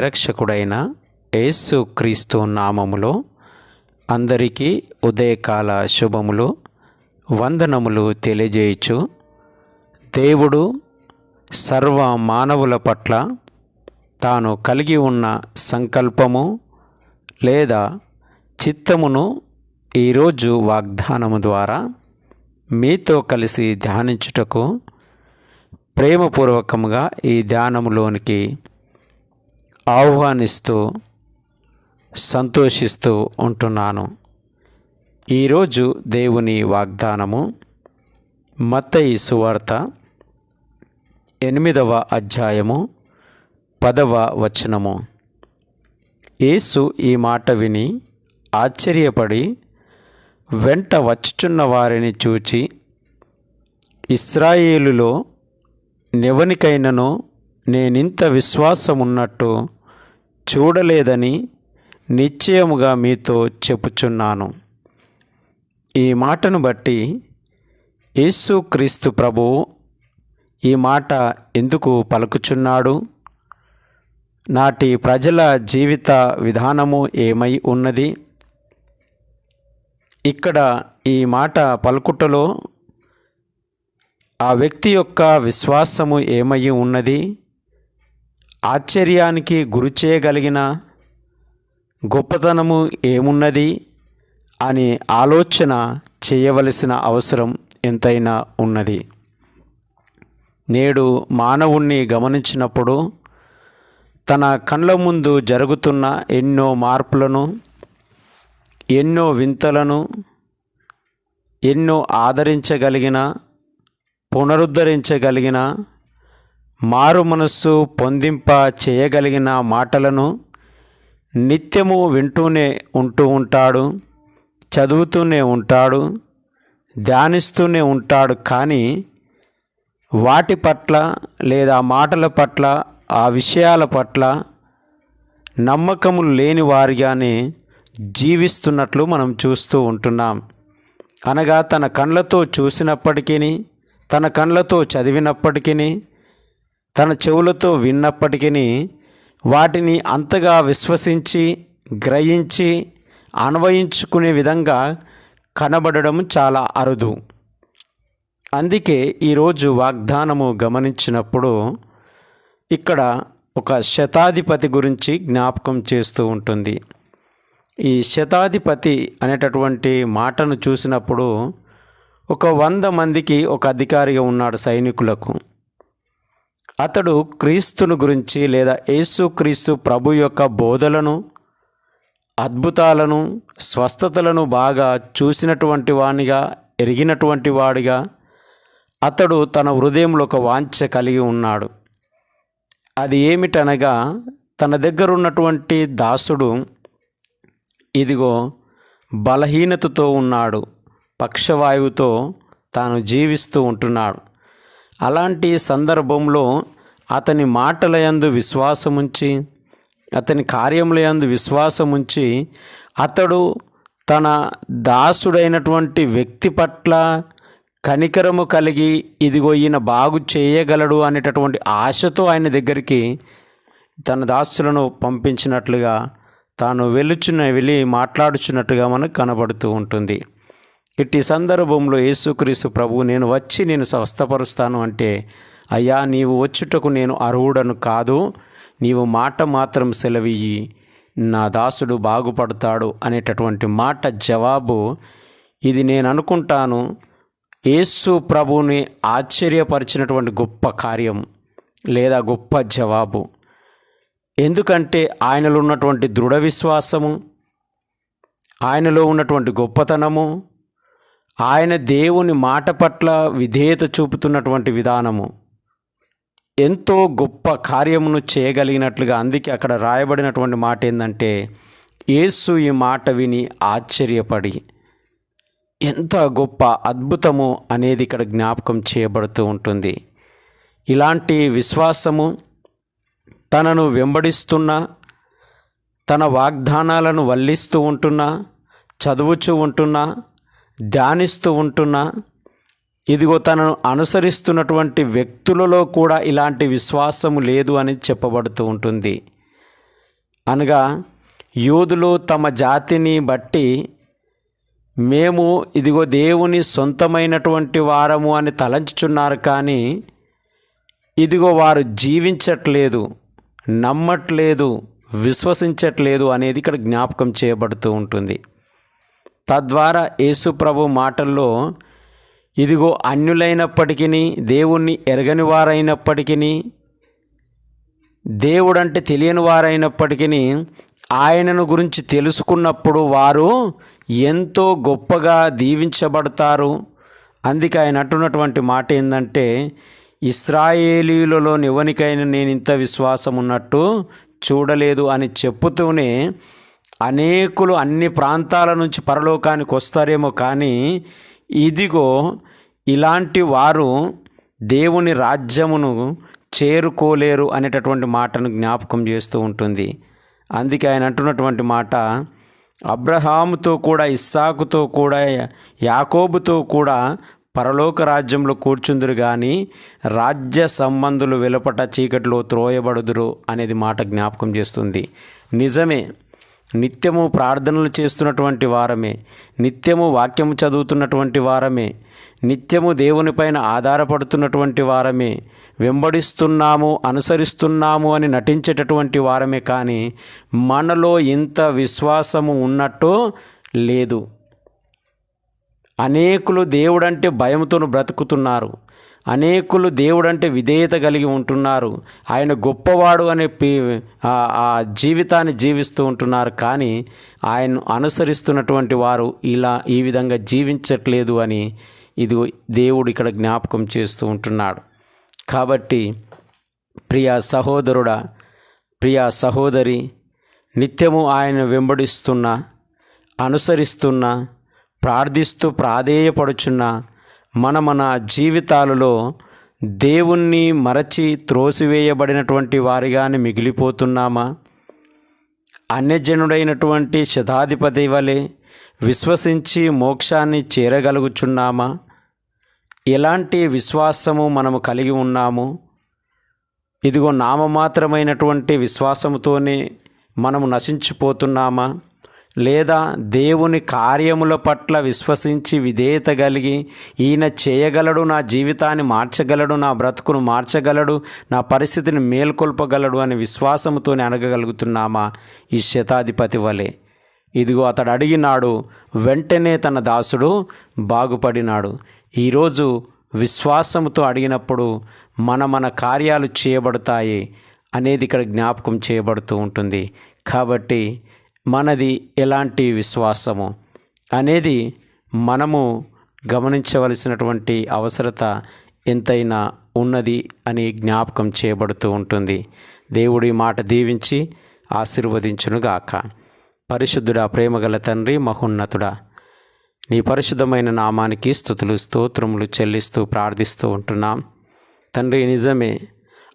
ప్రియరక్షకుడైన యేసు క్రీస్తు నామములో అందరికీ ఉదయకాల శుభములు వందనములు తెలియజేయచ్చు దేవుడు సర్వ మానవుల పట్ల తాను కలిగి ఉన్న సంకల్పము లేదా చిత్తమును ఈరోజు వాగ్దానము ద్వారా మీతో కలిసి ధ్యానించుటకు ప్రేమపూర్వకంగా ఈ ధ్యానములోనికి ఆహ్వానిస్తూ సంతోషిస్తూ ఉంటున్నాను. ఈరోజు దేవుని వాగ్దానము మత్తయి సువార్త ఎనిమిదవ అధ్యాయము పదవ వచనము. యేసు ఈ మాట విని ఆశ్చర్యపడి వెంట వచ్చుచున్న వారిని చూచి ఇస్రాయేలులో నెవనికైనను నేనింత విశ్వాసమున్నట్టు చూడలేదని నిశ్చయముగా మీతో చెప్పుచున్నాను. ఈ మాటను బట్టి యేసుక్రీస్తు ప్రభు ఈ మాట ఎందుకు పలుకుచున్నాడు? నాటి ప్రజల జీవిత విధానము ఏమై ఉన్నది? ఇక్కడ ఈ మాట పలుకుటలో ఆ వ్యక్తి యొక్క విశ్వాసము ఏమై ఉన్నది? ఆశ్చర్యానికి గురి చేయగలిగిన గొప్పతనము ఏమున్నది అని ఆలోచన చేయవలసిన అవసరం ఎంతైనా ఉన్నది. నేడు మానవుణ్ణి గమనించినప్పుడు తన కళ్ళ ముందు జరుగుతున్న ఎన్నో మార్పులను ఎన్నో వింతలను ఎన్నో ఆదరించగలిగిన పునరుద్ధరించగలిగిన మారు మనస్సు పొందింప చేయగలిగిన మాటలను నిత్యము వింటూనే ఉంటూ ఉంటాడు చదువుతూనే ఉంటాడు ధ్యానిస్తూనే ఉంటాడు కానీ వాటి పట్ల లేదా మాటల పట్ల ఆ విషయాల పట్ల నమ్మకము లేని వారిగానే జీవిస్తున్నట్లు మనం చూస్తూ ఉంటున్నాం. అనగా తన కళ్ళతో చూసినప్పటికీ తన కళ్ళతో చదివినప్పటికీ తన చెవులతో విన్నప్పటికీ వాటిని అంతగా విశ్వసించి గ్రహించి అన్వయించుకునే విధంగా కనబడడం చాలా అరుదు. అందుకే ఈరోజు వాగ్దానము గమనించినప్పుడు ఇక్కడ ఒక శతాధిపతి గురించి జ్ఞాపకం చేస్తూ ఉంటుంది. ఈ శతాధిపతి అనేటటువంటి మాటను చూసినప్పుడు ఒక వంద మందికి ఒక అధికారిగా ఉన్నాడు సైనికులకు. అతడు క్రీస్తును గురించి లేదా యేసుక్రీస్తు ప్రభు యొక్క బోధలను అద్భుతాలను స్వస్థతలను బాగా చూసినటువంటి వానిగా ఎరిగినటువంటి వాడిగా అతడు తన హృదయంలో ఒక వాంఛ కలిగి ఉన్నాడు. అది ఏమిటనగా తన దగ్గర ఉన్నటువంటి దాసుడు ఇదిగో బలహీనతతో ఉన్నాడు పక్షవాయువుతో తాను జీవిస్తూ ఉంటున్నాడు. అలాంటి సందర్భంలో అతని మాటలయందు విశ్వాసముంచి అతని కార్యములయందు విశ్వాసముంచి అతడు తన దాసుడైనటువంటి వ్యక్తి పట్ల కనికరము కలిగి ఇదిగో ఈయన బాగు చేయగలడు అనేటటువంటి ఆశతో ఆయన దగ్గరికి తన దాసులను పంపించినట్లుగా తాను వెలుచున్న వెళ్ళి మాట్లాడుచున్నట్టుగా మనకు కనబడుతూ ఉంటుంది. ఇట్టి సందర్భంలో యేసుక్రీస్తు ప్రభు నేను వచ్చి నేను స్వస్థపరుస్తాను అంటే అయ్యా నీవు వచ్చుటకు నేను అర్హుడను కాదు. నీవు మాట మాత్రం సెలవియ్యి. నా దాసుడు బాగుపడతాడు అనేటటువంటి మాట జవాబు ఇది నేను అనుకుంటాను. యేసు ప్రభుని ఆశ్చర్యపరిచినటువంటి గొప్ప కార్యం లేదా గొప్ప జవాబు. ఎందుకంటే ఆయనలో ఉన్నటువంటి దృఢ విశ్వాసము ఆయనలో ఉన్నటువంటి గొప్పతనము ఆయన దేవుని మాట పట్ల విధేయత చూపుతున్నటువంటి విధానము ఎంతో గొప్ప కార్యమును చేయగలిగినట్లుగా అందుకే అక్కడ రాయబడినటువంటి మాట ఏంటంటే యేసు ఈ మాట విని ఆశ్చర్యపడి. ఎంత గొప్ప అద్భుతము అనేది ఇక్కడ జ్ఞాపకం చేయబడుతూ ఉంటుంది. ఇలాంటి విశ్వాసము తనను వెంబడిస్తున్న తన వాగ్దానాలను వల్లిస్తూ ఉంటున్నా చదువుచూ ఉంటున్నా ధ్యానిస్తూ ఉంటున్నా ఇదిగో తనను అనుసరిస్తున్నటువంటి వ్యక్తులలో కూడా ఇలాంటి విశ్వాసము లేదు అని చెప్పబడుతూ ఉంటుంది. అనగా యూదులు తమ జాతిని బట్టి మేము ఇదిగో దేవుని సొంతమైనటువంటి వారము అని తలంచుచున్నారు కానీ ఇదిగో వారు జీవించట్లేదు నమ్మట్లేదు విశ్వసించట్లేదు అనేది ఇక్కడ జ్ఞాపకం చేయబడుతూ ఉంటుంది. తద్వారా యేసుప్రభు మాటల్లో ఇదిగో అన్యులైనప్పటికీ దేవుణ్ణి ఎరగని వారైనప్పటికీ దేవుడంటే తెలియని వారైనప్పటికీ ఆయనను గురించి తెలుసుకున్నప్పుడు వారు ఎంతో గొప్పగా దీవించబడతారు. అందుకే ఆయన అంటున్నటువంటి మాట ఏంటంటే ఇస్రాయేలీలలో ఎవనికైనా నేను ఇంత విశ్వాసం ఉన్నట్టు చూడలేదు అని చెప్పుతూనే అనేకులు అన్ని ప్రాంతాల నుంచి పరలోకానికి వస్తారేమో కానీ ఇదిగో ఇలాంటి వారు దేవుని రాజ్యమును చేరుకోలేరు అనేటటువంటి మాటను జ్ఞాపకం చేస్తూ ఉంటుంది. అందుకే ఆయన అంటున్నటువంటి మాట అబ్రహాముతో కూడా ఇస్సాకుతో కూడా యాకోబుతో కూడా పరలోక రాజ్యంలో కూర్చుందురు కానీ రాజ్య సంబంధులు వెలుపట చీకటిలో త్రోయబడుదురు అనేది మాట జ్ఞాపకం చేస్తుంది. నిజమే. నిత్యము ప్రార్థనలు చేస్తున్నటువంటి వారమే నిత్యము వాక్యము చదువుతున్నటువంటి వారమే నిత్యము దేవునిపైన ఆధారపడుతున్నటువంటి వారమే వెంబడిస్తున్నాము అనుసరిస్తున్నాము అని నటించేటటువంటి వారమే కానీ మనలో ఇంత విశ్వాసము ఉన్నట్టు లేదు. అనేకులు దేవుడంటే భయంతో బ్రతుకుతున్నారు. అనేకులు దేవుడంటే విధేయత కలిగి ఉంటున్నారు. ఆయన గొప్పవాడు అనే ఆ జీవితాన్ని జీవిస్తూ ఉంటున్నారు. కానీ ఆయన్ను అనుసరిస్తున్నటువంటి వారు ఇలా ఈ విధంగా జీవించట్లేదు అని ఇది దేవుడు ఇక్కడ జ్ఞాపకం చేస్తూ ఉంటున్నాడు. కాబట్టి ప్రియ సహోదరుడా ప్రియ సహోదరి నిత్యము ఆయన వెంబడిస్తున్న అనుసరిస్తున్న ప్రార్థిస్తూ ప్రాధేయపడుచున్న మన మన జీవితాలలో దేవుణ్ణి మరచి త్రోసివేయబడినటువంటి వారిగానే మిగిలిపోతున్నామా? అన్యజనుడైనటువంటి శతాధిపతి వలె విశ్వసించి మోక్షాన్ని చేరగలుగుచున్నామా? ఎలాంటి విశ్వాసము మనము కలిగి ఉన్నాము? ఇదిగో నామమాత్రమైనటువంటి విశ్వాసముతోనే మనము నశించిపోతున్నామా? లేదా దేవుని కార్యముల పట్ల విశ్వసించి విధేయత కలిగి ఈయన చేయగలడు నా జీవితాన్ని మార్చగలడు నా బ్రతుకును మార్చగలడు నా పరిస్థితిని మేల్కొల్పగలడు అనే విశ్వాసముతోనే అనగలుగుతున్నామా ఈ శతాధిపతి వలె. ఇదిగో అతడు అడిగినాడు వెంటనే తన దాసుడు బాగుపడినాడు. ఈరోజు విశ్వాసముతో అడిగినప్పుడు మన మన కార్యాలు చేయబడతాయి అనేది ఇక్కడ జ్ఞాపకం చేయబడుతూ ఉంటుంది. కాబట్టి మనది ఎలాంటి విశ్వాసము? అనేది మనము గమనించవలసినటువంటి అవసరత ఎంతైనా ఉన్నది అని జ్ఞాపకం చేయబడుతూ ఉంటుంది. దేవుడి మాట దీవించి ఆశీర్వదించునుగాక. పరిశుద్ధుడా ప్రేమగల తండ్రి మహోన్నతుడా నీ పరిశుద్ధమైన నామానికి స్థుతులు స్తోత్రములు చెల్లిస్తూ ప్రార్థిస్తూ ఉంటున్నాం. తండ్రి నిజమే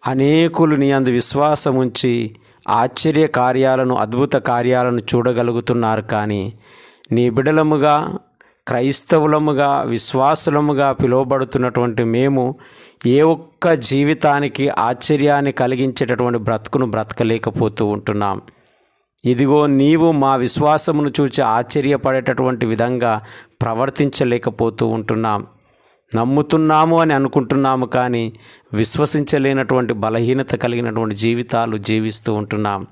అనేకులు నీ అందు విశ్వాసం ఉంచి ఆశ్చర్య కార్యాలను అద్భుత కార్యాలను చూడగలుగుతున్నారు కానీ నీ బిడలముగా క్రైస్తవులముగా విశ్వాసులముగా పిలువబడుతున్నటువంటి మేము ఏ ఒక్క జీవితానికి ఆశ్చర్యాన్ని కలిగించేటటువంటి బ్రతుకును బ్రతకలేకపోతూ ఉంటున్నాం. ఇదిగో నీవు మా విశ్వాసమును చూచి ఆశ్చర్యపడేటటువంటి విధంగా ప్రవర్తించలేకపోతూ ఉంటున్నాం. నమ్ముతున్నాము అని అనుకుంటున్నాము కానీ విశ్వసించలేనటువంటి బలహీనత కలిగినటువంటి జీవితాలు జీవిస్తూ ఉంటున్నాం.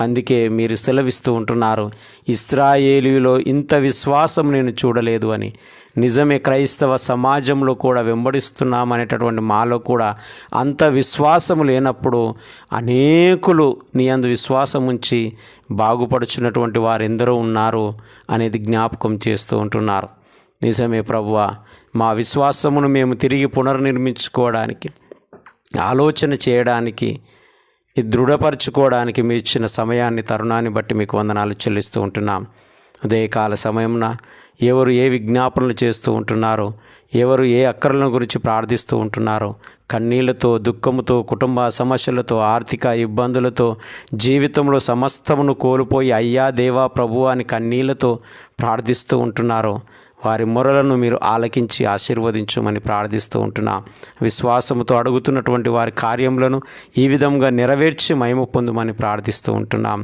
అందుకే మీరు సెలవిస్తూ ఉంటున్నారు ఇస్రాయేలీలో ఇంత విశ్వాసం నేను చూడలేదు అని. నిజమే క్రైస్తవ సమాజంలో కూడా వెంబడిస్తున్నాం అనేటటువంటి మాలో కూడా అంత విశ్వాసం లేనప్పుడు అనేకులు నీ అందు విశ్వాసం ఉంచి బాగుపడుచున్నటువంటి వారెందరో ఉన్నారు అనేది జ్ఞాపకం చేస్తూ ఉంటున్నారు. నిజమే ప్రభువ మా విశ్వాసమును మేము తిరిగి పునర్నిర్మించుకోవడానికి ఆలోచన చేయడానికి దృఢపరచుకోవడానికి మీ ఇచ్చిన సమయాన్ని తరుణాన్ని బట్టి మీకు వందనాలు చెల్లిస్తూ ఉంటున్నాం. ఉదయకాల సమయంన ఎవరు ఏ విజ్ఞాపనలు చేస్తూ ఉంటున్నారో ఎవరు ఏ అక్కరలను గురించి ప్రార్థిస్తూ ఉంటున్నారో కన్నీళ్ళతో దుఃఖముతో కుటుంబ సమస్యలతో ఆర్థిక ఇబ్బందులతో జీవితంలో సమస్తమును కోల్పోయి అయ్యా దేవా ప్రభు అని కన్నీళ్ళతో ప్రార్థిస్తూ ఉంటున్నారో వారి మొరలను మీరు ఆలకించి ఆశీర్వదించమని ప్రార్థిస్తూ ఉంటున్నాం. విశ్వాసముతో అడుగుతున్నటువంటి వారి కార్యములను ఈ విధంగా నెరవేర్చి మహిమ పొందుమని ప్రార్థిస్తూ ఉంటున్నాం.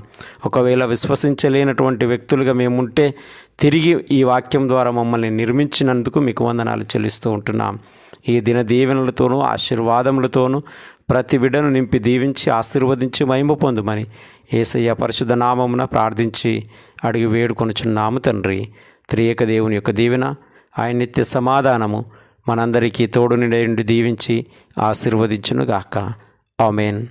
ఒకవేళ విశ్వసించలేనటువంటి వ్యక్తులుగా మేముంటే తిరిగి ఈ వాక్యం ద్వారా మమ్మల్ని నిర్మించినందుకు మీకు వందనాలు చెల్లిస్తూ ఉంటున్నాం. ఈ దిన దీవెనలతోనూ ఆశీర్వాదములతోనూ ప్రతి బిడ్డను నింపి దీవించి ఆశీర్వదించి మహిమ పొందుమని ఏసయ్య పరిశుద్ధ నామమున ప్రార్థించి అడిగి వేడుకొనుచున్నాము తండ్రి. త్రియేక దేవుని యొక్క దీవెన ఆయన నిత్య సమాధానము మనందరికీ తోడు దీవించి ఆశీర్వదించునుగాక. ఆమెన్.